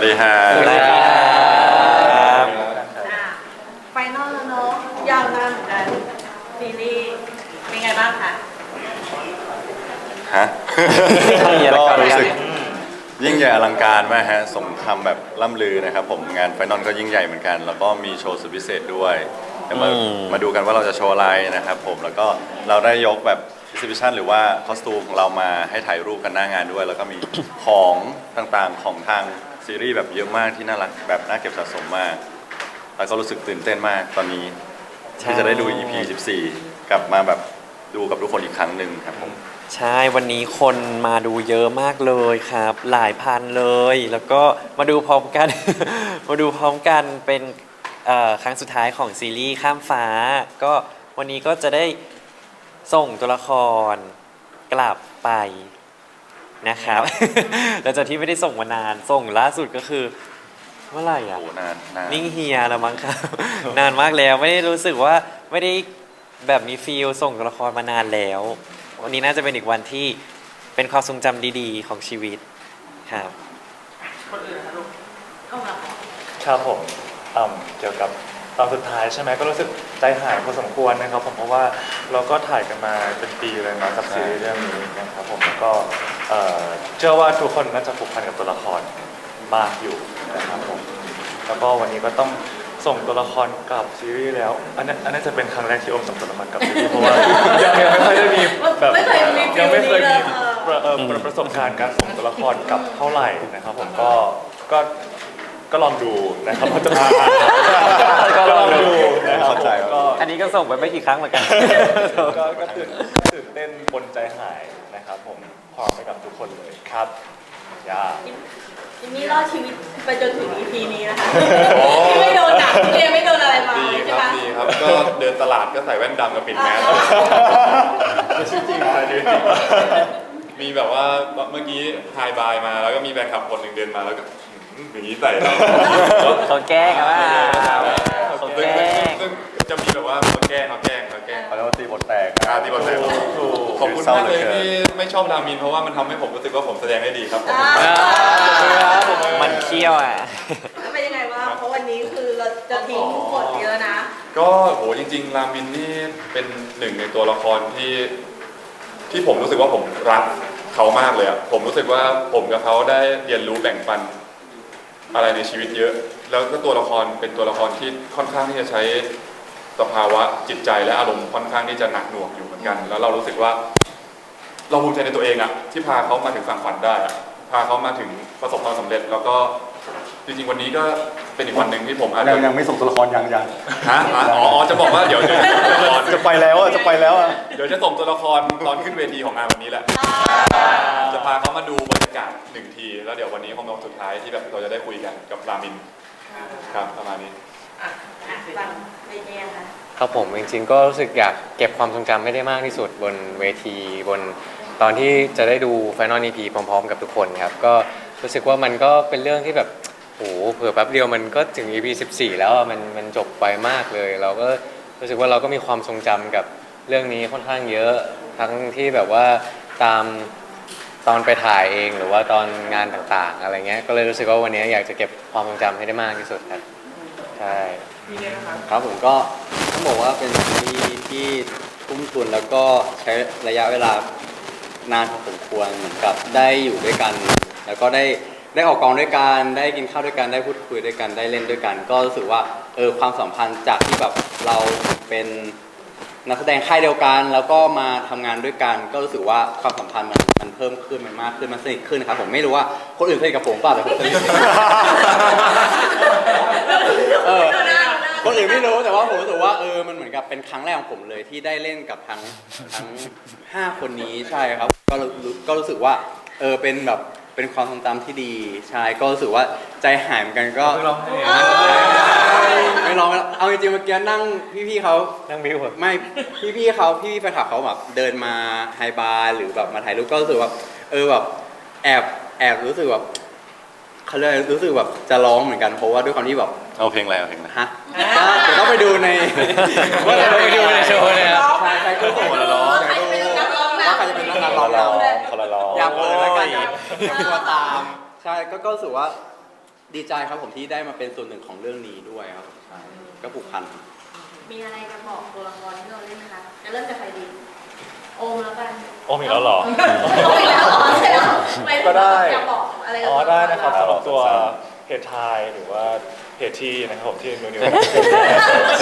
วัสดีฮะสวัสดีครับอะไฟนอลแล้วเนาะยาวนานเหมือนกันซีรีส์เป็นไงบ้างคะฮะมีอะไรก็ก่อนรู้สึกยิ่งใหญ่อลังการมากฮะสมคำแบบล่ำลือนะครับผมงานไฟนอลก็ยิ่งใหญ่เหมือนกัน แล้วก็มีโชว์สุดพิเศษด้วยเดี๋ยวมาอืม มาดูกันว่าเราจะโชว์อะไรนะครับผมแล้วก็เราได้ยกแบบ exhibition หรือว่าคอสตูมของเรามาให้ถ่ายรูปกันหน้างานด้วย แล้วก็มี ของต่างๆของทาง ซีรีส์แบบเยอะมากที่น่ารักแบบน่าเก็บสะสมมาก แล้วก็รู้สึกตื่นเต้นมากตอนนี้ที่จะได้ดู EP 14 กลับมาแบบดูกับทุกคนอีกครั้งหนึ่งครับผมใช่ วันนี้คนมาดูเยอะมากเลยครับ หลายพันเลย แล้วก็มาดูพร้อมกัน มาดูพร้อมกันเป็นเอ่อครั้งสุดท้ายของซีรีส์ข้ามฟ้า ก็วันนี้ก็จะได้ส่งตัวละครกลับไป นะครับหลังจากที่ไม่ได้ส่งมานานส่งล่าสุดก็คือเมื่อไหร่อะโอ้นานนานนิ่งเฮียแล้วมั้งครับ นานมากแล้วไม่ได้รู้สึกว่าไม่ได้แบบมีฟีลส่งตัวละครมานานแล้ว วันนี้น่าจะเป็นอีกวันที่เป็นความทรงจำดีๆ ของชีวิตครับเข้ามาครับผมอืมเกี่ยวกับตอนสุดท้ายใช่ไหมก็รู้สึกใจหายพอสมควรนะครับผมเพราะว่าเราก็ถ่ายกันมาเป็นปีเลยเนาะกับซีรีส์เรื่องนี้นะครับผมแล้วก็ เอ่อเชื่อว่าทุกคนน่าจะผูกพันกับตัวละครมากอยู่นะครับผมแล้วก็วันนี้ก็ต้องส่งตัวละครกลับซีรีส์แล้ว อันนั้นอันนั้นจะเป็นครั้งแรกที่โอมส่งตัวละครกลับซีรีส์เพราะว่ายังยังไม่ค่อยได้มีแบบไม่เคยมีฟิยัลงไม่เคนี้ยเลมียเออประเอ่อประประสบการณ์การส่งตัวละครกลับเท่าไหร่นะครับ ผมก็ก็ก็ลองดูนะครับว่าจะมาก็ลองดูนะครับเข้าใจผมครับ ก็อันนี้ก็ส่งไปไม่กี่ครั้งเหมือนกัน ก็ก็ตื่นตื่นเต้นบนใจหาย นะครับผมพร้อมไปกับทุกคนเลยครับยาทีนี้รอดชีวิตไปจนถึง EP นี้นะคะที่ไม่โดนหนักเรียนไม่โดนอะไรมาดีใช่ครับไหมดีครับ ก็เดินตลาดก็ใส่แว่นดำกับปิดแมสไม่ใช่จริงนะจริงมีแบบว่าเมื่อกี้ไฮบายมาแล้วก็มีแฟนคลับคนหนึ่งเดินมาแล้วก็หืมอย่างนี้ใส่เรา เขาแกล้งอะว่าเขาซึ่งแกล้งซึ่ง จะมีแบบว่าเขาแกล้งเขาแกล้งเขาแกล้งเขาเรียกว่าตีบทแตกอาที่บอลแต่ถูกขอบคุณมากเลยที่ไม่ชอบรามินเพราะว่ามันทำให้ผมรู้สึกว่าผมแสดงได้ดีครับอ่ามันเคี้ยวอะแล้วเป็นยังไงบ้างเพราะวันนี้คือเราจะทิ้งบทนี้แล้วนะ ก็โหจริงๆรามินนี่เป็นหนึ่งในตัวละครที่ที่ผมรู้สึกว่าผมรักเขามากเลยอะผมรู้สึกว่าผมกับเขาได้เรียนรู้แบ่งปันอะไรในชีวิตเยอะ แล้วก็ตัวละครเป็นตัวละครที่ค่อนข้างที่จะใช้ สภาวะจิตใจและอารมณ์ค่อนข้างที่จะหนักหน่วงอยู่เหมือนกัน แล้วเรารู้สึกว่า เราภูมิใจในตัวเองอะที่พาเขามาถึงฝั่งฝันได้อะพาเขามาถึงประสบความสำเร็จ แล้วก็จริงๆวันนี้ก็เป็นอีกวันหนึ่งที่ผมอาจยัจะงยังไม่ส่งตัวละครยังยังฮะอ๋ออ๋อจะบอกว่าเดี๋ยวเดี๋ยวจะส่งตัวละครจะไปแล้วอะจะไปแล้วอะเดี๋ยวจะส่งตัวละครตอนขึ้นเวทีของงานวันนี้แหละ จะพาเขามาดูบรรยากาศหนึ่งที แล้วเดี๋ยววันนี้คงเป็นวันสุดท้ายที่แบบเราจะได้คุยกันกับรามินครับประมาณนี้ อะฟังไม่แย่ค่ะครับผมจริงๆก็รู้สึกอยากเก็บความทรงจำให้ได้มากที่สุดบนเวทีบนตอนที่จะได้ดู Final EP พร้อมๆ กับทุกคนครับ ก็รู้สึกว่ามันก็เป็นเรื่องที่แบบโอ้โหเผื่อแป๊บเดียวมันก็ถึง EP 14 แล้วอะมันมันจบไปมากเลย เราก็รู้สึกว่าเราก็มีความทรงจำกับเรื่องนี้ค่อนข้างเยอะทั้งที่แบบว่าตามตอนไปถ่ายเองหรือว่าตอนงานต่างๆ อะไรเงี้ยก็เลยรู้สึกว่าวันนี้อยากจะเก็บความทรงจำให้ได้มากที่สุดครับ ใช่ครับผมก็ต้องบอกว่าเป็นซีรีส์ที่ทุ่มทุนแล้วก็ใช้ระยะเวลานานพอสมควรเหมือนกับได้อยู่ด้วยกัน แล้วก็ได้ได้ออกกองด้วยกันได้กินข้าวด้วยกันได้พูดคุยด้วยกันได้เล่นด้วยกัน ก็รู้สึกว่าเออความสัมพันธ์จากที่แบบเราเป็นนักแสดงค่ายเดียวกัน แล้วก็มาทำงานด้วยกัน ก็รู้สึกว่าความสัมพันธ์มันมันเพิ่มขึ้นมันมากขึ้นมันสนิทขึ้นครับผมไม่รู้ว่าคนอื่นสนิทกับผมเปล่าแต่ผมสนิท เออคนอื่นไม่รู้แต่ว่าผมรู้สึกว่าเออมันเหมือนกับเป็นครั้งแรกของผมเลยที่ได้เล่นกับทั้งทั้งห้าคนนี้ใช่ครับ ก็รู้ก็รู้สึกว่าเออเป็นแบบเป็นความทรงจำที่ดีใช่ก็รู้สึกว่าใจหายเหมือนกันก็เพิ่งร้องไห้ไม่ร้องไม่ร้องเอาจริงๆเมื่อกี้นั่งพี่ๆเขา นั่งบิวอะไม่พี่ๆเขาพี่ๆแฟนคลับเขาแบบเดินมาไฮบาร์หรือแบบมาถ่ายรูปก็รู้สึกว่าเออแบบแอบแอบรู้สึกแบบเขาเรียกอะไรรู้สึกแบบจะร้องเหมือนกันเพราะว่าด้วยความที่แบบ เอาเพลงอะไรเอาเพลงอะไร ฮะก็เดี๋ยวต้องไปดูในว่าเราไปดูในโชว์เลยอะใช่ใช่ก็ส่งมาแล้วร้อง ใครจะเป็นนักร้องนำว่าใครจะเป็นนักร้องคนละร้องนำคนละร้อง อยากเปิดแล้วกันอยากอยากตัวตาม ใช่ก็ก็รู้สึกว่าดีใจครับผมที่ได้มาเป็นส่วนหนึ่งของเรื่องนี้ด้วยครับผมใช่ก็ผูกพัน มีอะไรจะบอกตัวละครที่เราเล่นไหมคะ จะเริ่มจากใครดี โอมแล้วกันโอมอีกแล้วเหรอ โอมอีกแล้วเหรอใช่เหรอม่ก็ได้ อยากบอกอะไรกับอ๋อตัวลได้นะครับครัสำบหรับตัวเพจไทยหรือว่า เพจที่นะครับผมที่นิวนิว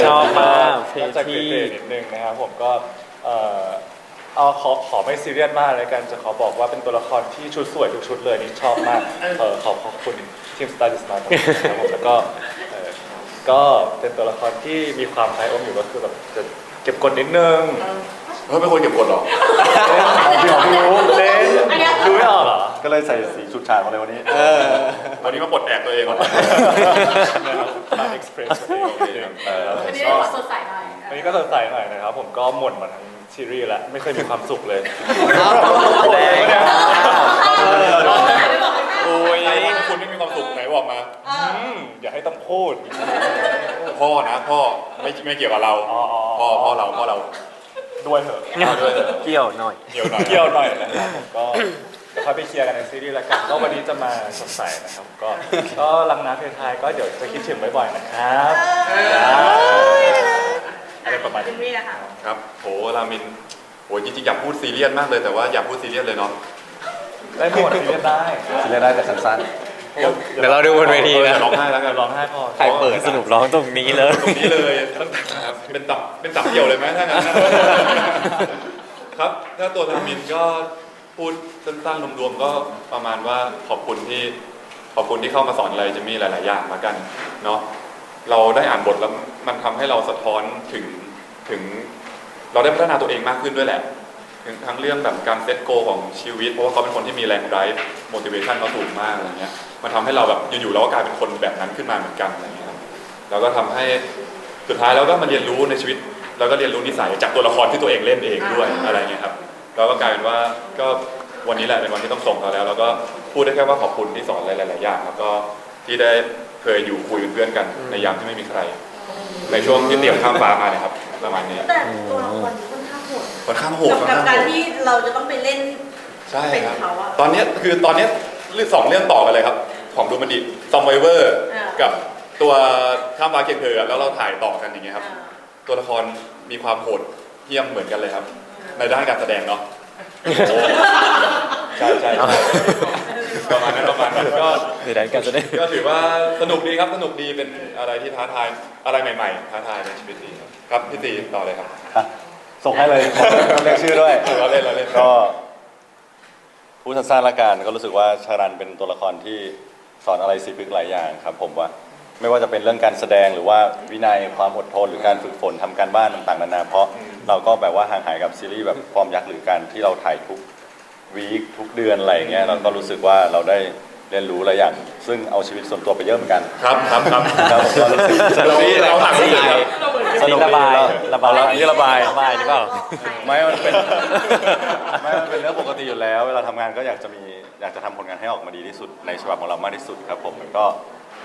ชอบมากเพจจะที่เกรดๆนิดนึงนะครับผมก็เอ่อเอาขอขอไม่ซีเรียสมากเลยกันจะขอบอกว่าเป็นตัวละครที่ชุดสวยทุกชุดเลยนี่ชอบมากเออขอบขอบคุณทีมสตาร์ดิสมาครับผมแล้วก็เอ่อก็เป็นตัวละครที่มีความคล้ายอมอยู่ก็คือแบบจะเก็บกดนิดนึงเฮ้ยเป็นคนเก็บกดเหรอเดี๋ยวรู้เล่นดูไม่ออกเหรอ ก็เลยใส่สีชุดฉากมาเลยวันนี้วันนี้มาปลดแอกตัวเองก่อนมาเอ็กซ์เพรสเองเออ วันนี้ได้ขอสดใสหน่อยวันนี้ก็สดใสหน่อยนะครับ ผมก็หมดมาทั้งซีรีส์แล้วไม่เคยมีความสุขเลย แดงไม่บอกไม่โอ้ยใครว่าคุณไม่มีความสุขไหนบอกมาเอออืมอย่าให้ต้องพูด พ่อนะพ่อไม่ไม่เกี่ยวกับเราอ๋ออ๋อ พ่อพ่อเราพ่อเราด้วยเถอะเอาด้วยเถอะเกี่ยวหน่อย เกี่ยวหน่อยเกี่ยวหน่อยนะครับผมก็ เดี๋ยวค่อยไปเคลียร์กันในซีรีส์แล้วกันก็วันนี้จะมาสดใสนะครับ ก็ก็ลังน้ำเพลไทยก็เดี๋ยวจะคิดถึงบ่อยๆนะครับอะไรประมาณจินี้มมี่อะค่ะครับโหรามินโหจริงๆอยากพูดซีเรียสมากเลยแต่ว่าอยากพูดซีเรียสเลยเนาะได้หมดซีเรียสได้ซีเรียสได้แต่สั้น เดี๋ยวเราดูบนเวทีนะดี๋ยร้องไห้แล้วกันร้องไห้พอใครเปิดสรุปร้องตรงนี้เลย ตรงนี้เลยครับเป็นตับเป็นตับเดี่ยวเลยไหมถ้างั้นครับถ้าตัวรามินก็ พูดสั้นๆรวมๆก็ประมาณว่าขอบคุณที่ขอบคุณที่เข้ามาสอนอะไรจะมีหลาย ๆ อย่างมากันเนาะเราได้อ่านบทแล้วมันทำให้เราสะท้อนถึงถึง เราได้พัฒนาตัวเองมากขึ้นด้วยแหละถึงทั้งเรื่องแบบการเซตโกของชีวิต เพราะว่าเขาเป็นคนที่มีแรง drive motivation เขาสูงมากอะไรเงี้ยมันทำให้เราแบบอยู่ๆเราก็กลายเป็นคนแบบนั้นขึ้นมาเหมือนกันอะไรเงี้ยครับแล้วก็ทำให้สุดท้ายเราก็มาเรียนรู้ในชีวิต แล้วก็เรียนรู้นิสัยจากตัวละครที่ตัวเองเล่นเองด้วยอะไรเงี้ยครับ แล้วก็กลายเป็นว่าก็วันนี้แหละเป็นวันที่ต้องส่งเขาแล้ว แล้วก็พูดได้แค่ว่าขอบคุณที่สอนหลายๆอย่างแล้วก็ที่ได้เคยอยู่คุยเป็นเพื่อนกันในยามที่ไม่มีใคร ในช่วงที่เตรียมข้ามฟ้ามาเนี่ยครับประมาณนี้แต่ตัวละครนี้ค่อนข้างโหดค่อนข้างโหดกับค่อนกับข้างการโหดที่เราจะต้องไปเล่นใช่เป็นครับเขาอะตอนเนี้ยคือตอนเนี้ยเรื่องสองเรื่องต่อกันเลยครับ ของดูมันดิซอมไวเวอร์อ่ากับตัวข้ามฟ้าเคียงเธอแล้วเราถ่ายต่อกันอย่างเงี้ยครับอ่าตัวละครมีความโหดเยี่ยมเหมือนกันเลยครับ ในด้านการแสดงเนาะใช่ใช่ใช่ประมาณนั้นประมาณนั้นก็เดี๋ยวได้กันจะได้ก็ถือว่าสนุกดีครับสนุกดีเป็นอะไรที่ท้าทายอะไรใหม่ๆท้าทายในชีวิตดีครับครับพี่ตีต่อเลยครับๆอะส่งให้เลยต้องเรียกชื่อด้วย เราเล่นเราเล่น ก็พูดสั้นๆละกันก็รู้สึกว่าชารันเป็นตัวละครที่สอนอะไรสิพึกษ์หลายอย่างครับ ผมว่า ไม่ว่าจะเป็นเรื่องการแสดงหรือว่าวินัยความอดทนหรือการฝึกฝนทำการบ้านต่างๆนานาเพราะเราก็แบบว่าห่างหายกับซีรีส์แบบฟอร์มยักษ์หรือการที่เราถ่ายทุกวีคทุกเดือนอะไรอย่างเงี้ยเราก็รู้สึกว่าเราได้เรียนรู้หลายอย่าง ซึ่งเอาชีวิตส่วนตัวไปเยอะเหมือนกัน ครับครับครับครับผมก็รู้สึกสนุกดีเราหักรู้สึกครับ สนุกดีระบายระบายเอนี่ระบายระบายหรือเปล่า ไม่มันเป็นไม่มันเป็นเรื่องปกติอยู่แล้ว เวลาทำงานก็อยากจะมีอยากจะทำผลงานให้ออกมาดีที่สุดในฉบับของเรามากที่สุดครับผมแล้วก็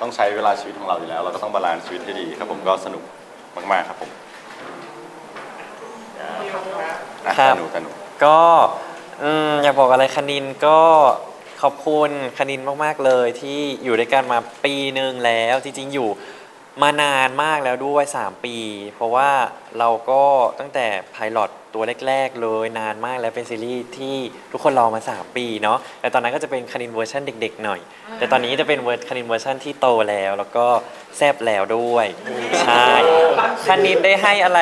ต้องใช้เวลาชีวิตของเราอยู่แล้ว เราก็ต้องบาลานซ์ชีวิตให้ดีครับผมก็สนุกมาก ๆ ครับผมอะครับ สนุกสนุก ก็อืมอยากบอกอะไรคณินก็ขอบคุณคณินมาก ๆ เลยที่อยู่ด้วยกันมาปีหนึ่งแล้ว จริง ๆ อยู่ มานานมากแล้วด้วย 3 ปี เพราะว่าเราก็ตั้งแต่ไพลอตตัวแรกๆเลยนานมากแล้วเป็นซีรีส์ที่ทุกคนรอมา 3 ปีเนาะแต่ตอนนั้นก็จะเป็นคณินเวอร์ชันเด็กๆหน่อย แต่ตอนนี้จะเป็นเวอร์คณินเวอร์ชันที่โตแล้ว แล้วก็แซบแล้วด้วยใช่คณินได้ให้อะไร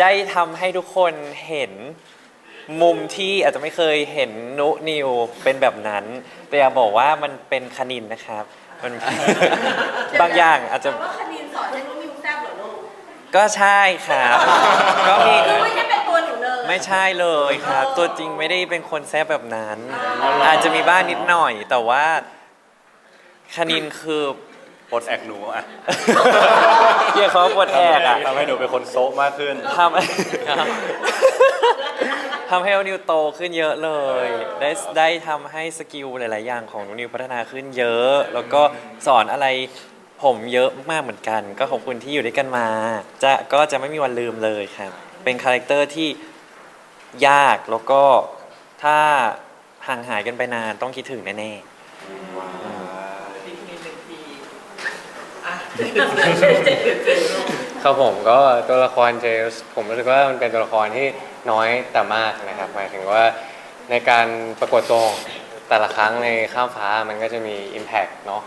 ได้ทำให้ทุกคนเห็นมุมที่อาจจะไม่เคยเห็นนุนิวเป็นแบบนั้น แต่อยากบอกว่ามันเป็นคณินนะครับ มัน บางอย่างอาจจะแต่ว่าคณินสอนให้ลูกมิวแซ่บเหรอลูกก็ใช่ครับ ก็มีคือไม่ใช่เป็นตัวหนูเลยไม่ใช่เลยครับ ตัวจริงไม่ได้เป็นคนแซบแบบนั้น อาจจะมีบ้างนิดหน่อย แต่ว่าคณินคือปลดแอกหนูอะเรียกเขาว่าปวดแอกอะทำให้หนูเป็นคนโซะมากขึ้น ทำ ทำให้นิวโตขึ้นเยอะเลย ได้ได้ทำให้สกิลหลาย ๆ อย่างของนิวพัฒนาขึ้นเยอะ แล้วก็สอนอะไรผมเยอะมากๆเหมือนกัน ก็ขอบคุณที่อยู่ด้วยกันมา จะก็จะไม่มีวันลืมเลยครับ เป็นคาแรคเตอร์ที่ยากแล้วก็ถ้าห่างหายกันไปนานต้องคิดถึงแน่ทีนี้หนึ่งที ครับผมก็ตัวละครเจสผมรู้สึกว่ามันเป็นตัวละครที่น้อยแต่มากนะครับหมายถึงว่าในการประกวดตัวแต่ละครั้งในข้ามฟ้ามันก็จะมี Impact เนาะ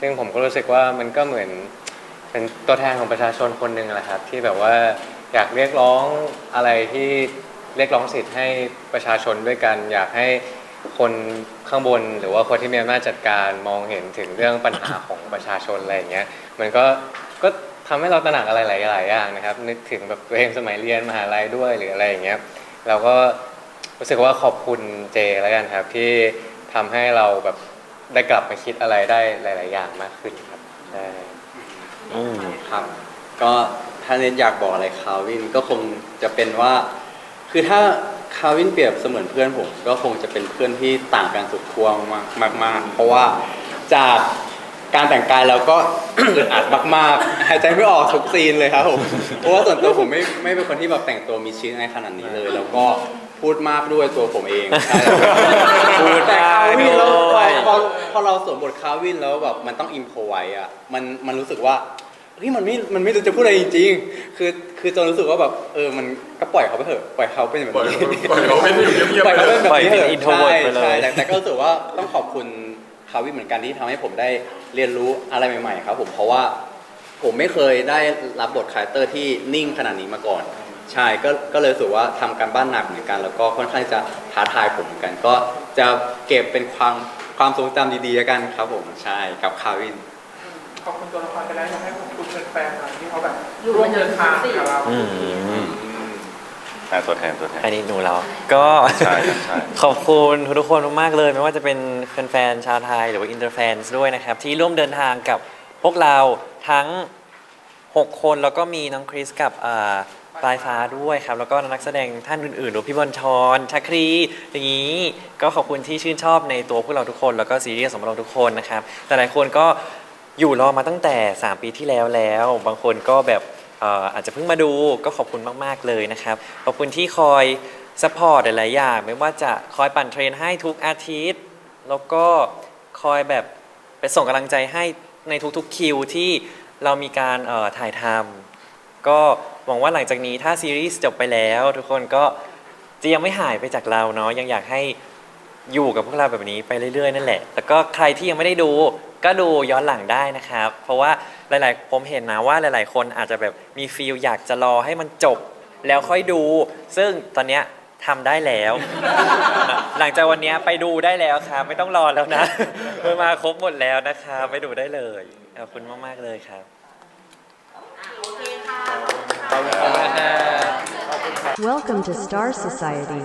ซึ่งผมก็รู้สึกว่ามันก็เหมือนเป็นตัวแทนของประชาชนคนหนึ่งแหละครับที่แบบว่าอยากเรียกร้องอะไรที่เรียกร้องสิทธิ์ให้ประชาชนด้วยกัน อยากให้คนข้างบนหรือว่าคนที่มีอำนาจจัดการมองเห็นถึงเรื่องปัญหาของประชาชนอะไรอย่างเงี้ยมันก็ก็ ทำให้เราตระหนักอะไรหลายๆอย่างนะครับ นึกถึงแบบตัวเองสมัยเรียนมหาลัยด้วยหรืออะไรอย่างเงี้ยเราก็รู้สึกว่าขอบคุณเจแล้วกันครับ ที่ทำให้เราแบบได้กลับมาคิดอะไรได้หลาย ๆ อย่างมากขึ้นครับใช่อืมครับ ก็ถ้าเน็ตอยากบอกอะไรคาวินก็คงจะเป็นว่า คือถ้าคาวินเปรียบเสมือนเพื่อนผม ก็คงจะเป็นเพื่อนที่ต่างกันสุดขั้วมากมาก ๆ เพราะว่าจาก การแต่งกายแล้วก็ อึดอัดมากๆหายใจไม่ออกทุกซีนเลยครับผมเพราะว่าส่วนตัวผมไม่ไม่เป็นคนที่แบบแต่งตัวมีชิ้นอะไรขนาดนี้เลย แล้วก็พูดมากด้วยตัวผมเองใช่พูดแต่คาวินแล้วพอพอพอเราสวมบทคาวินแล้วแบบมันต้องอิมพอไว้อะมันมันรู้สึกว่าเฮ้ยมันไม่ มันไม่รู้จะพูดอะไรจริงๆ คือ คือจนรู้สึกว่าแบบ เออ มันก็ปล่อยเขาไปเถอะ ปล่อยเขาเป็นแบบปล่อยนี้ ปล่อยเขาให้อยู่เงียบๆปล่อยเขาเป็นแบบปล่อยนี้เป็นเถอะ introvert ใช่ไปเลยใช่แต่แต่ก็รู้สึกว่าต้องขอบคุณ คาวิเหมือนกันที่ทำให้ผมได้เรียนรู้อะไรใหม่ ๆ ครับ ผมเพราะว่าผมไม่เคยได้รับบทคาแรคเตอร์ที่นิ่งขนาดนี้มาก่อนใช่ก็ก็เลยรู้สึกว่าทำการบ้านหนักเหมือนกัน แล้วก็ค่อนข้างจะท้าทายผมเหมือนกัน ก็จะเก็บเป็นความความทรงจำดีๆแล้วกันครับผมใช่กับคาวินขอบคุณตัวละครไปแล้วอยากให้ขอบคุณแฟนๆหน่อยที่เขาแบบร่วมเดินทางกับเรา อืมอะตัวแทนตัวแทน อันนี้หนูเราก็ใช่ครับใช่ ขอบคุณทุกคนมากๆเลย ไม่ว่าจะเป็นแฟนๆชาวไทยหรือว่าอินเตอร์แฟนด้วยนะครับ ที่ร่วมเดินทางกับพวกเราทั้ง 6 คนแล้วก็มีน้องคริสกับอ่าปลายฟ้าด้วยครับ แล้วก็นักแสดงท่านอื่นๆหรือพี่บอลชอนชักครีอย่างนี้ก็ขอบคุณที่ชื่นชอบในตัวพวกเราทุกคน แล้วก็ซีรีส์ของเราทุกคนนะครับแต่หลายคนก็อยู่รอมาตั้งแต่ 3 ปีที่แล้วแล้ว บางคนก็แบบ เอ่ออาจจะเพิ่งมาดูก็ขอบคุณมาก ๆ เลยนะครับ ขอบคุณที่คอยสปอร์ตหลายๆอย่าง ไม่ว่าจะคอยปั่นเทรนให้ทุกอาทิตย์ แล้วก็คอยแบบไปส่งกำลังใจให้ในทุกๆคิวที่เรามีการเอ่อถ่ายทำก็หวังว่าหลังจากนี้ถ้าซีรีส์จบไปแล้ว ทุกคนก็จะยังไม่หายไปจากเราเนาะยังอยากให้ อยู่กับพวกเราแบบนี้ไปเรื่อยๆนั่นแหละแล้วก็ใครที่ยังไม่ได้ดูก็ดูย้อนหลังได้นะครับ เพราะว่าหลายๆ ผมเห็นนะว่าหลาย ๆ คนอาจจะแบบมีฟีลอยากจะรอให้มันจบ แล้วค่อยดู ซึ่งตอนเนี้ยทำได้แล้ว หลังจากวันเนี้ยไปดูได้แล้วครับ ไม่ต้องรอแล้วนะมันมาครบหมดแล้วนะครับไปดูได้เลยขอบคุณมากๆเลยครับ โอเคค่ะขอบคุณครับ Welcome to Star Society.